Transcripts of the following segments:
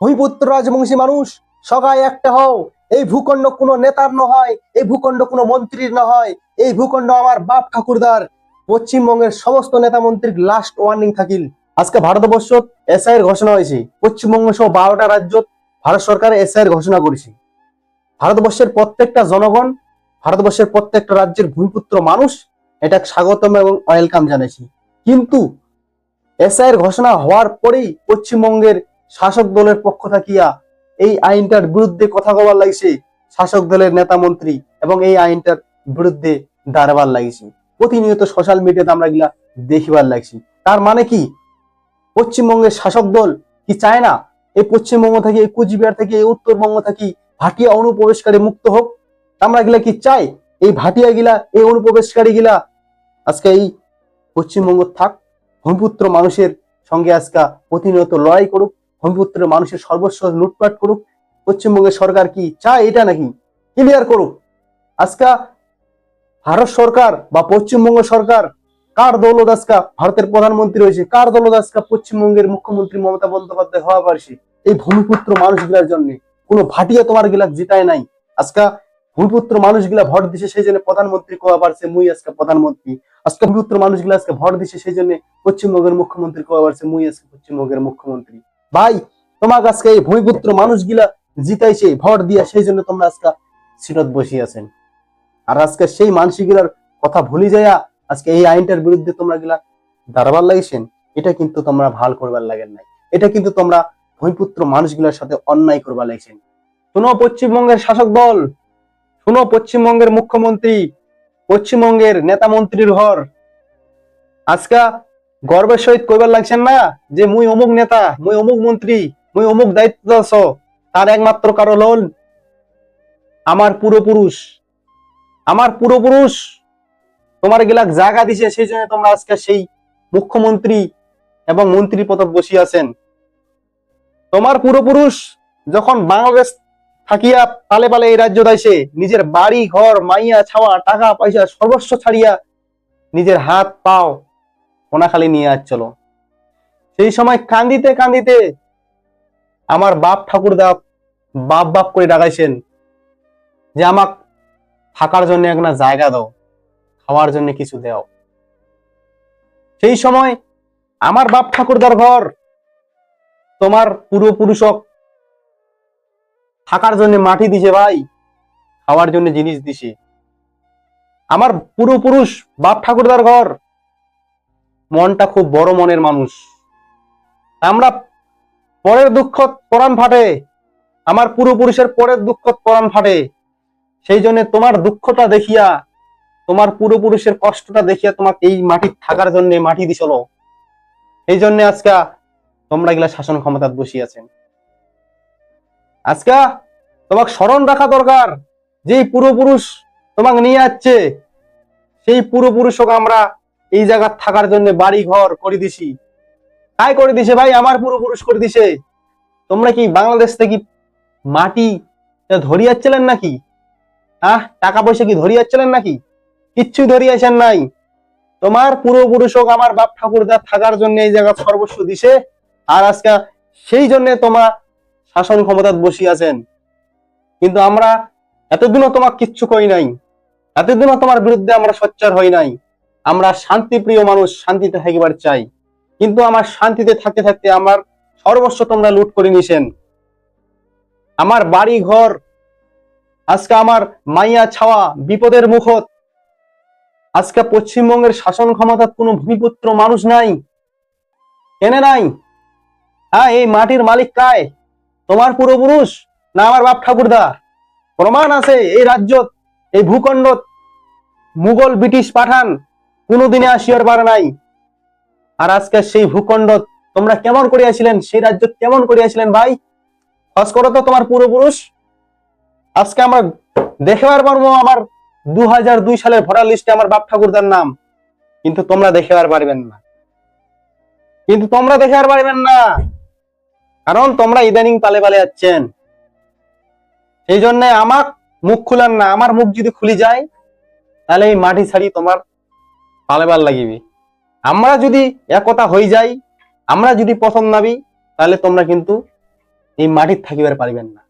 ভূমিপুত্র রাজবংশী মানুষ, সবাই একটা হও। এই ভূখণ্ড কোনো নেতার ন হয় এই ভূখণ্ড কোনো মন্ত্রীর না হয় এই ভূখণ্ড আমার বাপ ঠাকুরদার। পশ্চিমবঙ্গের সমস্ত নেতা মন্ত্রীর লাস্ট ওয়ার্নিং থাকিল। আজকে ভারতবর্ষ এসআই এর ঘোষণা হয়েছে। পশ্চিমবঙ্গ সহ বারোটা রাজ্য ভারত সরকার এসআই এর ঘোষণা করেছে। ভারতবর্ষের প্রত্যেকটা জনগণ, ভারতবর্ষের প্রত্যেকটা রাজ্যের ভূমিপুত্র মানুষ এটা স্বাগতম এবং ওয়েলকাম জানাইছি। কিন্তু এসআই এর ঘোষণা হওয়ার পরেই পশ্চিমবঙ্গের শাসক দলের পক্ষ থাকিয়া এই আইনটার বিরুদ্ধে কথা বলার লাগছে শাসক দলের নেতা মন্ত্রী এবং এই আইনটার বিরুদ্ধে দাঁড়াবার লাগছে। প্রতিনিয়ত সোশ্যাল মিডিয়াতে আমরা এগুলা দেখিবার লাগছি। তার মানে কি? পশ্চিমবঙ্গের শাসক দল কি চায় না? এই পশ্চিমবঙ্গ থেকে, এই কুচবিহার থেকে, এই উত্তরবঙ্গ থেকে ভাটিয়া অনুপ্রবেশকারী মুক্ত হোক? আমরা এগুলা কি চাই? এই ভাটিয়া গিলা, এই অনুপ্রবেশকারী গিলা আজকে এই পশ্চিমবঙ্গ থাক। ভূমিপুত্র মানুষের সঙ্গে আজকে প্রতিনিয়ত লড়াই করুক। ভূমিপুত্র মানুষের সর্বস্ব লুটপাট করুক, পশ্চিমবঙ্গের সরকার কি চায় এটা নাকি? ক্লিয়ার করুক। আজকা ভারত সরকার বা পশ্চিমবঙ্গ সরকার, কার দৌলত আজকা ভারতের প্রধানমন্ত্রী রয়েছে? কার দৌলত আজকা পশ্চিমবঙ্গের মুখ্যমন্ত্রী মমতা বন্দ্যোপাধ্যায় হওয়া পারছে? এই ভূমিপুত্র মানুষগুলার জন্য কোনো ভাটিয়া তোমার গিলা জিতায় নাই। আজকা ভূমিপুত্র মানুষগুলা ভোট দিছে সেই জন্য প্রধানমন্ত্রী কোয়া পারছে, মুই আজকে প্রধানমন্ত্রী। আজকে ভূমিপুত্র মানুষগুলা আজকে ভোট দিছে সেই জন্য পশ্চিমবঙ্গের মুখ্যমন্ত্রী কোয়া পারছে, মুই আজকে পশ্চিমবঙ্গের মুখ্যমন্ত্রী। ভাই, তোমার আজকে এই ভূমিপুত্র মানুষগুলা জিতাইছে, ভোট দিয়া, সেই জন্য তোমরা আজকে সিটত বসিয়ে আছেন। আর আজকে সেই মানসিকগুলার কথা ভুলি যাইয়া আজকে এই আইনটার বিরুদ্ধে তোমরা গিলা দাঁড়াবার লাগিয়েছেন এটা কিন্তু তোমরা ভালো করবার লাগেন নাই। এটা কিন্তু তোমরা ভূমিপুত্র মানুষগুলোর সাথে অন্যায় করবার লাগছেন। শুনো পশ্চিমবঙ্গের শাসক দল, শুনো পশ্চিমবঙ্গের মুখ্যমন্ত্রী, পশ্চিমবঙ্গের নেতা মন্ত্রীর ঘর। আজকা গর্বের সহিত কইবার লাগছেন না যে মুই অমুক নেতা, মুই অমুক মন্ত্রী, মুই অমুক দায়িত্ব তার একমাত্র কারণ হল আমার পূর্বপুরুষ। আমার পূর্বপুরুষ তোমার গেলাক জায়গা দিছে, সেই জন্য তোমরা আজকে সেই মুখ্যমন্ত্রী এবং মন্ত্রী পদ বসিয়ে আছেন। তোমার পূর্বপুরুষ যখন বাংলাদেশ থাকিয়া পালে পালে এই রাজ্য দাইছে, নিজের বাড়ি, ঘর, মাইয়া, ছাওয়া, টাকা, পয়সা, সর্বস্ব ছাড়িয়া নিজের হাত, পাও কোনাখালি নিয়ে আসছিল সেই সময় কান্দিতে কান্দিতে আমার বাপ ঠাকুর দা বাপ বাপ করে ডাকাইছেন যে আমাক থাকার জন্য একটা জায়গা দাও, খাওয়ার জন্য কিছু দাও। সেই সময় আমার বাপ ঠাকুরদার ঘর তোমার পূর্বপুরুষক থাকার জন্য মাটি দিছে ভাই, খাওয়ার জন্য জিনিস দিছে। আমার পূর্বপুরুষ বাপ ঠাকুরদার ঘর মনটা খুব বড় মনের মানুষ। আমরা পরের দুঃখ পরাণ ফাটে, আমার পূর্বপুরুষের পরের দুঃখ পরাণ ফাটে। সেই জন্য তোমার দুঃখটা দেখিয়া, তোমার পূর্বপুরুষের কষ্টটা দেখিয়া তোমাকে এই মাটি থাকার জন্য মাটি দিছিল এই জন্য আজকে তোমরা এগুলা শাসন ক্ষমতা বসিয়াছেন। আজকে তোমাকে স্মরণ রাখা দরকার, যেই পূর্বপুরুষ তোমাকে নিয়ে যাচ্ছে সেই পূর্বপুরুষকে আমরা এই জায়গা থাকার জন্য বাড়ি ঘর করে দিছি। তাই করে দিছে ভাই? আমার পূর্বপুরুষ করে দিছে। তোমরা কি বাংলাদেশ থেকে মাটি ধরিয়াচ্ছিলেন নাকি? আহ, টাকা পয়সা কি ধরিয়াচ্ছিলেন নাকি? কিচ্ছুই ধরিয়াছেন নাই। তোমার পূর্বপুরুষক আমার বাপ ঠাকুরদা থাকার জন্য এই জায়গা সর্বস্ব দিছে, আর আজকে সেই জন্য তোমার শাসন ক্ষমতাত বসিয়াছেন কিন্তু আমরা এতদিনও তোমার কিচ্ছু কই নাই। এতদিনও তোমার বিরুদ্ধে আমরা সোচ্চার হই নাই। আমরা শান্তিপ্রিয় মানুষ, শান্তিতে থাকিবার চাই। কিন্তু আমার শান্তিতে থাকতে থাকতে আমার সর্বস্ব তোমরা লুট করে নিছেন। আমার বাড়ি ঘর আজকে আমার মাইয়া ছাওয়া বিপদের মুখত, আজকে পশ্চিমবঙ্গের শাসন ক্ষমতার কোনো ভূমিপুত্র মানুষ নাই। কেনে নাই? হ্যাঁ এই মাটির মালিক কায়? তোমার পূর্বপুরুষ না আমার বাপ ঠাকুরদা প্রমাণ আছে এই রাজ্যত, এই ভূখণ্ডত মুঘল ব্রিটিশ পাঠান কোনোদিনে আসিয়ার পারে নাই। আর আজকে সেই ভূখণ্ডত তোমরা কেমন করিয়াছিলেন, সেই রাজ্য কেমন করিয়াছিলেন ভাই? খস করো তো তোমার পূর্বপুরুষ। আজকে আমরা দেখেবার পারব আমার দু হাজার দুই সালের ভোটার লিস্টে আমার বাপ ঠাকুরদার নাম। কিন্তু তোমরা দেখে আর পারবেন না। কিন্তু তোমরা দেখে আর পারবেন না। কারণ তোমরা ইদানিং পালে পালে যাচ্ছেন সেই জন্য আমার মুখ খুলেন না, আমার মুখ যদি খুলি যায়, তাহলে এই মাটি ছাড়ি তোমার পালেবার লাগিবি। আমরা যদি একতা হয়ে যাই, আমরা যদি পছন্দ নাবি, তাহলে তোমরা কিন্তু এই মাটির থাকিবার পারিবেন না।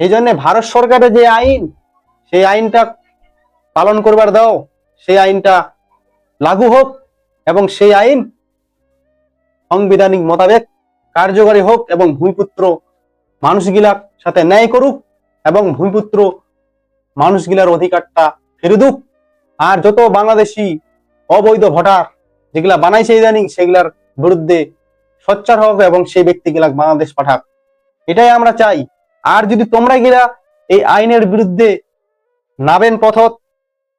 সেই জন্য ভারত সরকারের যে আইন, সেই আইনটা পালন করবার দাও, সেই আইনটা লাগু হোক এবং সেই আইন সাংবিধানিক মোতাবেক কার্যকরী হোক এবং ভূমিপুত্র মানুষগুলার সাথে ন্যায় করুক এবং ভূমিপুত্র মানুষগুলার অধিকারটা ফিরে দুক আর যত বাংলাদেশি অবৈধ ভোটার যেগুলা বানাইছে ইদানিং, সেগুলার বিরুদ্ধে সোচ্চার হোক এবং সেই ব্যক্তিগুলা বাংলাদেশ পাঠাক। এটাই আমরা চাই। আর যদি তোমরা গিলা এই আইনের বিরুদ্ধে নাবেন পথত,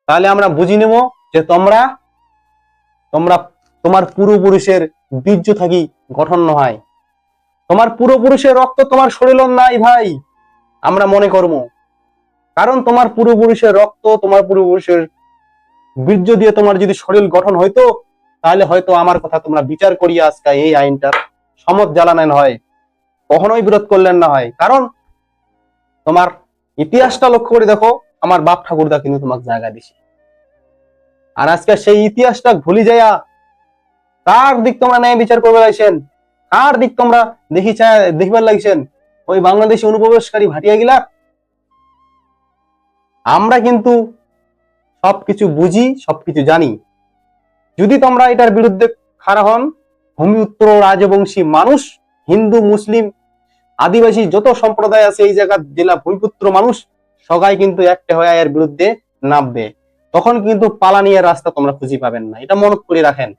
তাহলে আমরা বুঝি নেব যে তোমরা তোমরা, তোমার পূর্বপুরুষের বীর্য থাকি গঠন হয় তোমার পূর্বপুরুষের রক্ত তোমার শরীর নাই ভাই, আমরা মনে করব। কারণ তোমার পূর্বপুরুষের রক্ত তোমার পূর্বপুরুষের বীর্য দিয়ে তোমার যদি শরীর গঠন হইতো, তাহলে হয়তো আমার কথা তোমরা বিচার করিয়া আজকে এই আইনটার সমত জ্বালানেন হয়। কখনোই বিরোধ করলেন না হয়। কারণ তোমার ইতিহাসটা লক্ষ্য করে দেখো, আমার বাপ ঠাকুরদা কিন্তু তোমাকে জায়গা দিছে। আর আজকে সেই ইতিহাসটা ভুলি যাইয়া কার দিক তোমরা ন্যায় বিচার করবে লাগছেন? কার দিক তোমরা দেখি দেখিবার লাগছেন? ওই বাংলাদেশি অনুপ্রবেশকারী ভাটিয়া গিলা আমরা কিন্তু সবকিছু বুঝি, সবকিছু জানি। যদি তোমরা এটার বিরুদ্ধে খাড়া হন ভূমি উত্তর রাজবংশী মানুষ, হিন্দু, মুসলিম, আদিবাসী যত সম্প্রদায় আছে এই জায়গার জেলা ভূমিপুত্র মানুষ, সবাই কিন্তু একটা হয়ে এর বিরুদ্ধে নামবে। তখন কিন্তু পালানিয়া রাস্তা তোমরা খুঁজে পাবেন না। এটা মনে করে রাখেন।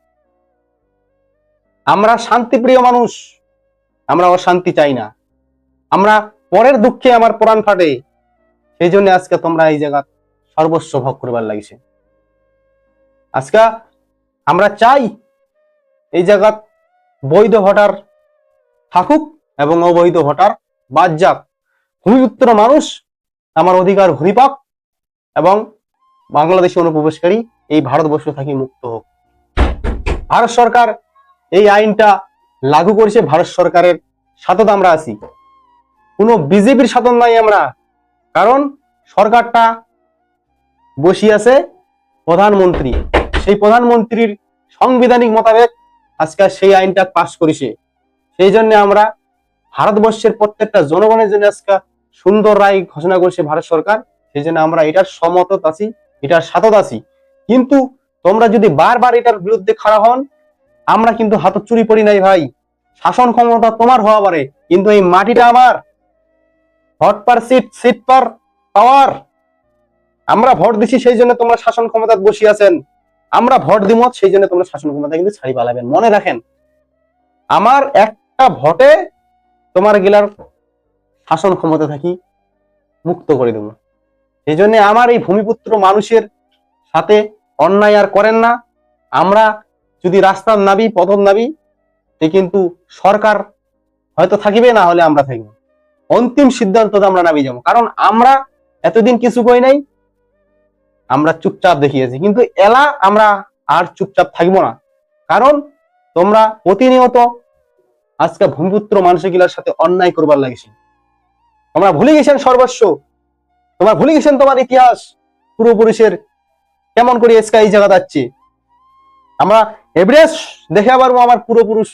আমরা শান্তিপ্রিয় মানুষ, আমরা অশান্তি চাই না। আমরা পরের দুঃখে আমার প্রাণ ফাটে। সেই জন্য আজকে তোমরা এই জায়গা সর্বস্ব ভোগ করবার লাগছে। আজকে আমরা চাই এই জায়গা বৈধ ভোটার থাকুক এবং অবৈধ ভোটার বাদ যাক। ভূমিপুত্র মানুষ আমার অধিকার ঘুরি পাক এবং বাংলাদেশি অনুপ্রবেশকারী এই ভারতবর্ষ থাকি মুক্ত হোক। ভারত সরকার এই আইনটা লাগু করেছে, ভারত সরকারের সাথে আমরা আছি। কোনো বিজেপির সাথে নাই আমরা। কারণ সরকারটা বসি আছে প্রধানমন্ত্রী। সেই প্রধানমন্ত্রীর সাংবিধানিক মোতাবেক আজকে সেই আইনটা পাশ করেছে। সেই জন্য আমরা ভারতবর্ষের প্রত্যেকটা জনগণের জন্য আজকে সুন্দর রায় ঘোষণা করেছে ভারত সরকার। সেই জন্য আমরা এটার সমতত আছি, এটার সাথত আছি। কিন্তু তোমরা যদি বারবার এটার বিরুদ্ধে খাড়া হন, আমরা কিন্তু হাত চুরি পড়ি নাই ভাই। শাসন ক্ষমতা তোমার হওয়া পারে, কিন্তু এই মাটিটা আমার। Hot per seat seat per পাওয়ার আমরা ভোট দিছি সেই জন্য তোমরা শাসন ক্ষমতা বসে আছেন। আমরা ভোট দিব সেই জন্য তোমরা শাসন ক্ষমতা কিন্তু ছাড়ি পালাবেন। মনে রাখেন, আমার একটা ভোটে তোমার গিলার শাসন ক্ষমতা থাকি মুক্ত করে দেব। সেই জন্য আমার এই ভূমিপুত্র মানুষের সাথে অন্যায় আর করেন না। আমরা যদি রাস্তার নাবি, পথর নাবি, তে কিন্তু সরকার হয়তো থাকিবে, না হলে আমরা থাকব। অন্তিম সিদ্ধান্ত আমরা নাবি যাব। কারণ আমরা এতদিন কিছু কই নাই আমরা চুপচাপ দেখিয়েছি। কিন্তু এলা আমরা আর চুপচাপ থাকব না। কারণ তোমরা প্রতিনিয়ত আজকে ভূমিপুত্র মানুষগুলার সাথে অন্যায় করবার লাগছে তোমরা ভুলে গেছেন সর্বস্ব। তোমরা ভুলে গেছেন তোমার ইতিহাস। পূর্বপুরুষের কেমন করে এসকা এই জায়গা যাচ্ছে। আমরা এভারেস্ট দেখে আবার আমার পূর্বপুরুষ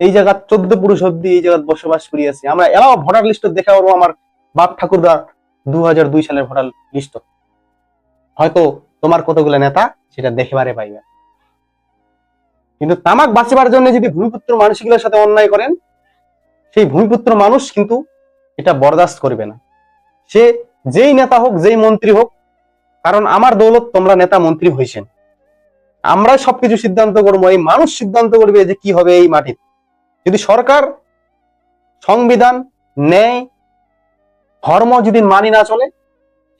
এই জায়গা চোদ্দ পুরুষ অব্দি এই জায়গায় বসবাস করিয়াছে। আমরা এলাও ভোটার লিস্ট দেখে পারব আমার বাপ ঠাকুরদা দু সালের ভোটার লিস্ট। হয়তো তোমার কতগুলো নেতা সেটা দেখেবারে পাইবে। কিন্তু তামাক বাঁচিবার জন্য যদি ভূমিপুত্র মানুষগুলোর সাথে অন্যায় করেন, সেই ভূমিপুত্র মানুষ কিন্তু এটা বরদাস্ত করবে না। সে যেই নেতা হোক, যেই মন্ত্রী হোক, কারণ আমার দৌলত তোমরা নেতা মন্ত্রী হয়েছেন আমরা সবকিছু সিদ্ধান্ত করব, এই মানুষ সিদ্ধান্ত করবে যে কি হবে এই মাটির যদি সরকার সংবিধান, ন্যায়, ধর্ম যদি মানি না চলে,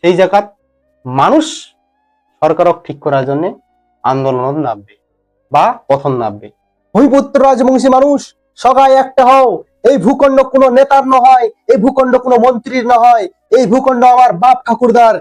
সেই জায়গাত মানুষ সরকারক ঠিক করার জন্য আন্দোলন নামবে বা পথন নামবে। ভূমিপুত্র রাজবংশী মানুষ সবাই একটা হও, এই ভূখণ্ড কোনো নেতার নয় এই ভূখণ্ড কোনো মন্ত্রীর নয় এই ভূখণ্ড আমার বাপ ঠাকুরদার।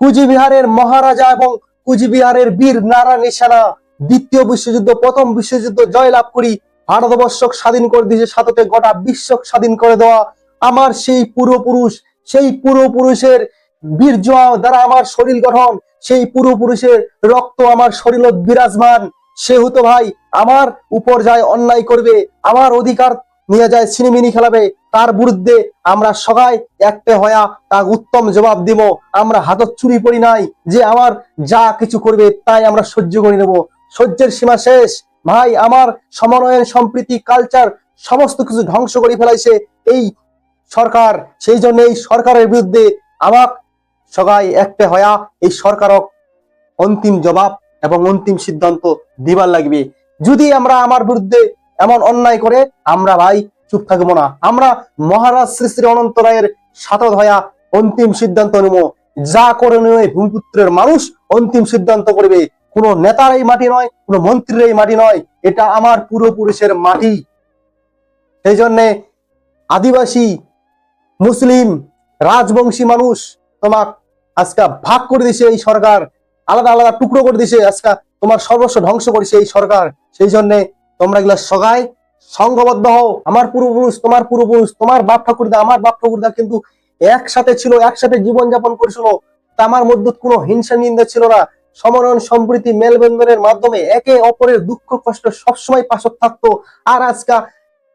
কুচবিহারের মহারাজা এবং কুচবিহারের বীর নারা নিশানা, দ্বিতীয় বিশ্বযুদ্ধ, প্রথম বিশ্বযুদ্ধ জয়লাভ করি, ভারতবর্ষ স্বাধীন করে দিয়েছে সাথে গোটা বিশ্ব স্বাধীন করে দেওয়া। আমার সেই পূর্বপুরুষ সেই পূর্বপুরুষের বীর্য দ্বারা আমার শরীর গঠন, সেই পূর্বপুরুষের রক্ত আমার শরীরত বিরাজমান। সেহেতু ভাই, আমার উপর যায় অন্যায় করবে, আমার অধিকার নিয়ে যায় সিনেমিনি খেলাবে, তার বিরুদ্ধে আমরা সবাই একটা হয়া তার উত্তম জবাব দিব। আমরা হাতত চুরি করি নাই যে আমার যা কিছু করবে তাই আমরা সহ্য করে নেব। সহ্যের সীমা শেষ। ভাই, আমার সমন্বয়ন সম্প্রীতি কালচার সমস্ত কিছু ধ্বংস করে ফেলাইছে এই সরকার। সেই জন্য এই সরকারের বিরুদ্ধে আমার সবাই একটা হয়া এই সরকারক অন্তিম জবাব এবং অন্তিম সিদ্ধান্ত দিবার লাগবে। যদি আমরা আমার বিরুদ্ধে এমন অন্যায় করে, আমরা ভাই চুপ থাকব না। আমরা মহারাজ শ্রী শ্রী অনন্ত রায়ের সাথে হয়া অন্তিম সিদ্ধান্ত নেব যা করে নেবে ভূমিপুত্রের মানুষ অন্তিম সিদ্ধান্ত করবে। কোনো নেতার এই মাটি নয়, কোনো মন্ত্রীর এই মাটি নয়, এটা আমার পূর্বপুরুষের মাটি। সেই জন্যে আদিবাসী, মুসলিম, রাজবংশী মানুষ তোমাক আজকে ভাগ করে দিছে এই সরকার, আলাদা আলাদা টুকরো করে দিছে, আজকে তোমার সর্বস্ব ধ্বংস করেছে এই সরকার। সেই জন্য তোমরা এগুলা সগাই সংঘবদ্ধ হও। আমার পূর্বপুরুষ, তোমার পূর্বপুরুষ, তোমার বাপ ঠাকুরদা, আমার বাপ ঠাকুরদা কিন্তু একসাথে ছিল, একসাথে জীবন যাপন করেছিল। তা আমার মধ্যে কোনো হিংসা নিন্দা ছিল না। সমরণ সম্প্রীতি মেলবন্ধনের মাধ্যমে একে অপরের দুঃখ, কষ্ট সবসময় পাশে থাকতো। আর আজকা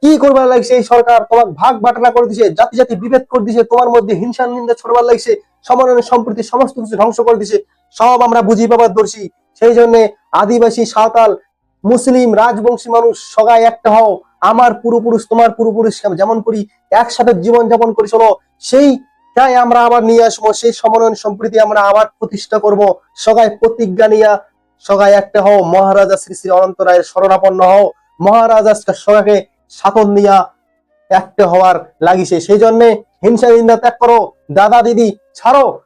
কি করবার লাগছে এই সরকার? তোমার ভাগ বাটনা করে দিছে, জাতি জাতি বিভেদ করে দিছে, তোমার মধ্যে হিংসা নিন্দা ছড়বার লাগছে। সমরণ সম্প্রীতি, সমস্ত কিছু ধ্বংস করে দিছে। সব আমরা বুঝি পাবার দর্শী সেই জন্য আদিবাসী, সাঁওতাল, মুসলিম, রাজবংশী মানুষ সবাই একটা হও। আমার পূর্বপুরুষ, তোমার পূর্বপুরুষ, যেমন করি, একসাথে জীবন যাপন করি চলো সেই তাই আমরা আবার নিয়ে আসব, সেই সমন্বয়ন সম্প্রীতি আমরা আবার প্রতিষ্ঠা করব। সবাই প্রতিজ্ঞা নিয়া, সবাই একটা হও। মহারাজা শ্রী শ্রী অনন্ত রায়ের শরণাপন্ন হও। মহারাজা সবাইকে সাতন নিয়া একটা হওয়ার লাগিছে। সেই জন্য হিংসা নিন্দা ত্যাগ করো, দাদা দিদি ছাড়ো।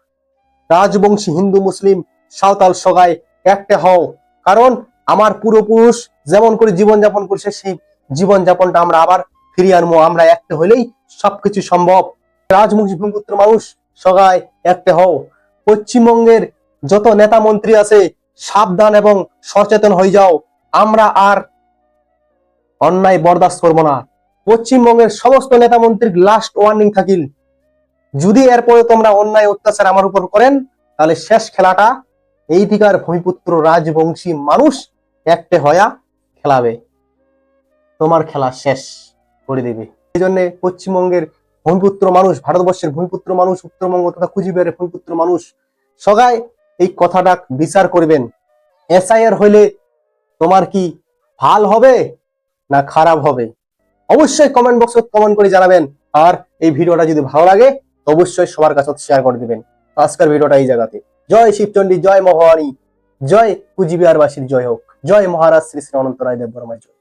রাজবংশী হিন্দু মুসলিম সাঁওতাল সগাই একটা হও। কারণ আমার পূর্বপুরুষ যেমন করে জীবন যাপন করছে, সেই জীবন যাপনটা আমরা আবার ফিরিয়ে আনব। আমরা একটা হলেই সবকিছু সম্ভব। রাজবংশী ভূমিপুত্র মানুষ, সগাই একটা হও। পশ্চিমবঙ্গের যত নেতা মন্ত্রী আছে, সাবধান এবং সচেতন হয়ে যাও। আমরা আর অন্যায় বরদাস্ত করব না। পশ্চিমবঙ্গের সমস্ত নেতা মন্ত্রীর লাস্ট ওয়ার্নিং থাকিল। যদি এরপরে তোমরা অন্যায় অত্যাচার আমার উপর করেন, তাহলে শেষ খেলাটা এই দিকার ভূমিপুত্র রাজবংশী মানুষ একটা হয়া খেলাবে। তোমার খেলা শেষ করে দেবে। এই জন্য পশ্চিমবঙ্গের ভূমিপুত্র মানুষ, ভারতবর্ষের ভূমিপুত্র মানুষ, উত্তরবঙ্গ তথা কুচবিহারের ভূমিপুত্র মানুষ, সবাই এই কথাটা বিচার করবেন। এসআইআর হইলে তোমার কি ভালো হবে না খারাপ হবে? অবশ্যই কমেন্ট বক্সে কমেন্ট করে জানাবেন। আর এই ভিডিওটা যদি ভালো লাগে অবশ্যই সবার কাছে শেয়ার করে দিবেন। আজকের ভিডিওটা এই জায়গাতে। জয় শিবচন্ডী, জয় মহারানী, জয় কুচবিহারবাসীর জয় হোক। জয় মহারাজ শ্রী শ্রী অনন্ত রায় দেব বর্মার জয়।